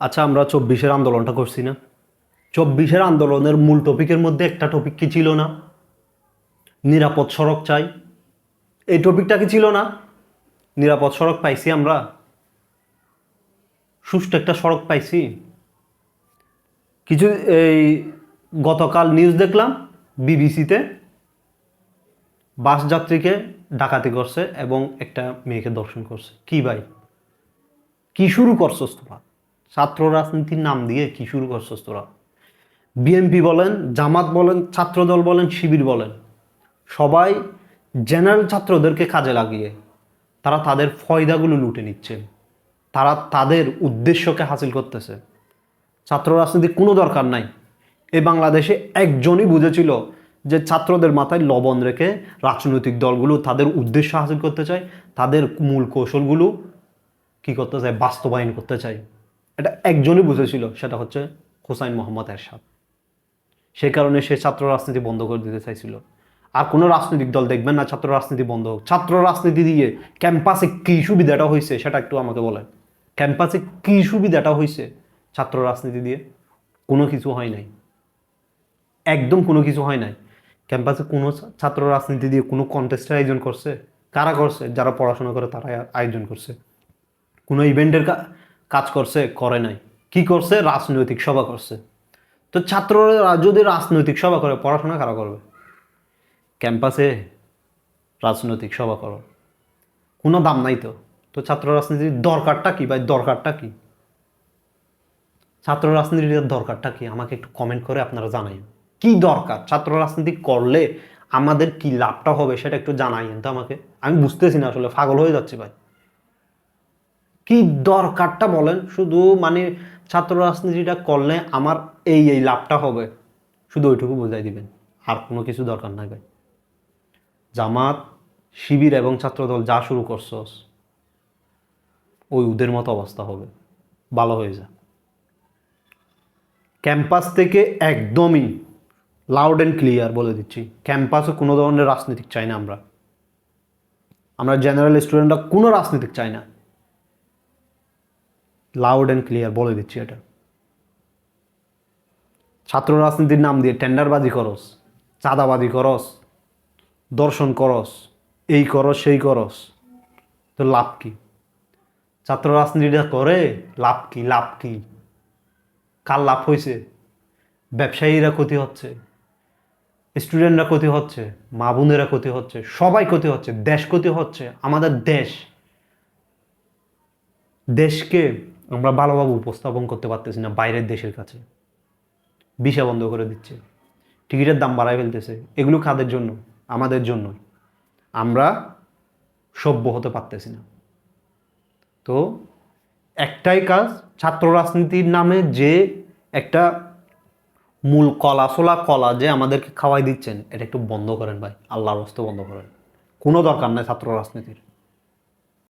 আচ্ছা আমরা চব্বিশের আন্দোলনটা করছি না। চব্বিশের আন্দোলনের মূল টপিকের মধ্যে একটা টপিক কি ছিল না? নিরাপদ সড়ক চাই। এই টপিকটা কি ছিল না? নিরাপদ সড়ক পাইছি আমরা। সুষ্ঠু একটা সড়ক পাইছি। কিছু, এই, গতকাল নিউজ দেখলাম বিবিসিতে বাস যাত্রীকে ডাকাতি করছে এবং একটা মেয়েকে দর্শন করছে। কি ভাই? কি শুরু করছস তোরা? ছাত্র রাজনীতির নাম দিয়ে কি শুরু করছস তোরা? বিএনপি বলেন, জামাত বলেন, ছাত্রদল বলেন, শিবির বলেন, সবাই জেনারেল ছাত্রদেরকে কাজে লাগিয়ে তারা তাদের ফয়দাগুলো লুটে নিচ্ছে। তারা তাদের উদ্দেশ্যকে হাসিল করতেছে। ছাত্র রাজনীতির কোনো দরকার নাই। এই বাংলাদেশে একজনই বুঝেছিল যে ছাত্রদের মাথায় লবণ রেখে রাজনৈতিক দলগুলো তাদের উদ্দেশ্য হাসিল করতে চায়, তাদের মূল কৌশলগুলো কি করতে চায়, বাস্তবায়ন করতে চায়। এটা একজনই বুঝেছিল, সেটা হচ্ছে হোসাইন মোহাম্মদ এরশাদ। সেই কারণে সে ছাত্র রাজনীতি বন্ধ করে দিতে চাইছিল। আর কোনো রাজনৈতিক দল দেখবেন না ছাত্র রাজনীতি বন্ধ হোক। ছাত্র রাজনীতি দিয়ে ক্যাম্পাসে কী সুবিধাটা হয়েছে সেটা একটু আমাকে বলেন। ক্যাম্পাসে কী সুবিধাটা হয়েছে ছাত্র রাজনীতি দিয়ে? কোনো কিছু হয় নাই। একদম কোনো কিছু হয় নাই। ক্যাম্পাসে কোনো ছাত্র রাজনীতি দিয়ে কোনো কন্টেস্টের আয়োজন করছে? কারা করছে? যারা পড়াশোনা করে তারা আয়োজন করছে। কোনো ইভেন্টের কাজ করছে, করে নাই। কি করছে? রাজনৈতিক সভা করছে। তো ছাত্ররা যদি রাজনৈতিক সভা করে, পড়াশোনা কারা করবে? ক্যাম্পাসে রাজনৈতিক সভা করো। কোনো দাম নাই তো। তো ছাত্র রাজনীতির দরকারটা কি? ভাই, দরকারটা কি? ছাত্র রাজনীতির দরকারটা কি? আমাকে একটু কমেন্ট করে আপনারা জানাইন। কি দরকার? ছাত্র রাজনীতি করলে আমাদের কি লাভটা হবে সেটা একটু জানাইন তো আমাকে। আমি বুঝতেছি না আসলে, পাগল হয়ে যাচ্ছি ভাই। কি দরকারটা বলেন? শুধু মানে ছাত্র রাজনীতিটা করলে আমার এই এই লাভটা হবে। শুধু ওইটুকু বোঝাই দিবেন। আর কোনো কিছু দরকার নাই ভাই। জামাত, শিবির এবং ছাত্রদল যা শুরু করছস, ওই ওদের মতো অবস্থা হবে। ভালো হয়ে যা। ক্যাম্পাস থেকে একদমই লাউড অ্যান্ড ক্লিয়ার বলে দিচ্ছি। ক্যাম্পাসে কোনো ধরনের রাজনীতিক চাই না আমরা। আমরা জেনারেল স্টুডেন্টরা কোনো রাজনীতিক চাই না। লাউড অ্যান্ড ক্লিয়ার বলে দিচ্ছি এটা। ছাত্র রাজনীতির নাম দিয়ে টেন্ডারবাজি করস, চাঁদাবাজি করস, দর্শন করস, এই করস, সেই করস, তো লাভ কি? ছাত্র রাজনীতিটা করে লাভ কি লাভ কি? কার লাভ হয়েছে ব্যবসায়ীরা ক্ষতি হচ্ছে স্টুডেন্টরা ক্ষতি হচ্ছে, মা বোনেরা ক্ষতি হচ্ছে, সবাই ক্ষতি হচ্ছে, দেশ ক্ষতি হচ্ছে, আমাদের দেশ। দেশকে আমরা ভালোভাবে উপস্থাপন করতে পারতেছি না বাইরের দেশের কাছে। ভিসা বন্ধ করে দিচ্ছে। টিকিটের দাম বাড়ায় ফেলতেছে। এগুলো খাদের জন্য? আমাদের জন্য। আমরা সভ্য হতে পারতেছি না। তো একটাই কাজ, ছাত্র রাজনীতির নামে যে একটা মূল কলা, সোলা কলা যে আমাদেরকে খাওয়াই দিচ্ছেন, এটা একটু বন্ধ করেন ভাই। আল্লাহর হস্তে বন্ধ করেন। কোনো দরকার নাই ছাত্র রাজনীতির।